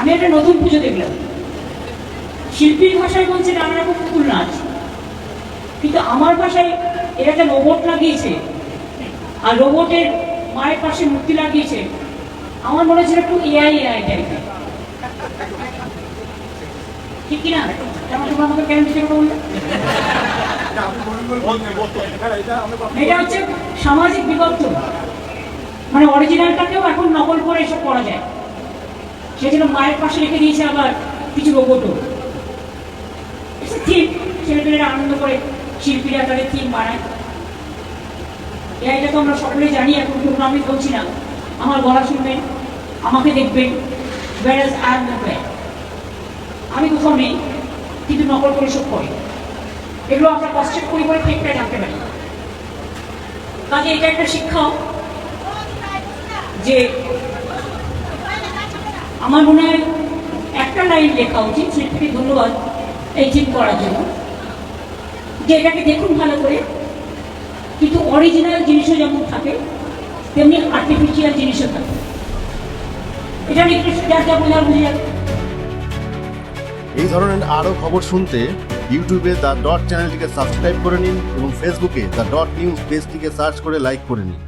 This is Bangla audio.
আমি একটা নতুন পুজো দেখলাম। শিল্পীর ভাষায় বলছে নানা রকম পুতুল নাচ। কিন্তু আমার ভাষায় এরা একটা রোবট লাগিয়েছে। আর রোবটের মায়ের পাশে মূর্তি লাগিয়েছে। আমার মনে হচ্ছে একটু এআই এআই টাইপের ঠিক কিনা? তোমরা আমাকে? কেন এটা হচ্ছে সামাজিক বিবর্তন মানে অরিজিনালটাকেও এখন নকল করে এসব করা যায়। সেজন্য মায়ের পাশে রেখে দিয়েছে আবার কিছু রোবটও। থিম ছেলেপেলেরা আনন্দ করে, শিল্পীরা তাদের থিম বানায়। এটা তো আমরা সকলেই জানি, এখন কিন্তু আমি বলছি না। আমার গলা শুনবেন, আমাকে দেখবেন। Am nowhere. আমি কোথাও নেই, কিন্তু নকল করে সব করে। এগুলো আমরা কষ্টের পরিবারে ফেকটা জানতে পারি। কাজে এটা একটা শিক্ষা যে আমার মনে হয় একটা লাইন লেখা উচিত শিল্পীকে ধন্যবাদ এই জিম করার জন্য। যে এটাকে দেখুন ভালো করে। কিন্তু অরিজিনাল জিনিসও যেমন থাকে, তেমনি আর্টিফিশিয়াল জিনিসও থাকে। এটা নিয়ে একটু যা যা বোঝার বুঝে যাবে এই ধরনের আরও খবর শুনতে ইউটিউবে দ্য ডট চ্যানেলটিকে সাবস্ক্রাইব করে নিন এবং ফেসবুকে দ্য ডট নিউজ পেজটিকে সার্চ করে লাইক করে নিন।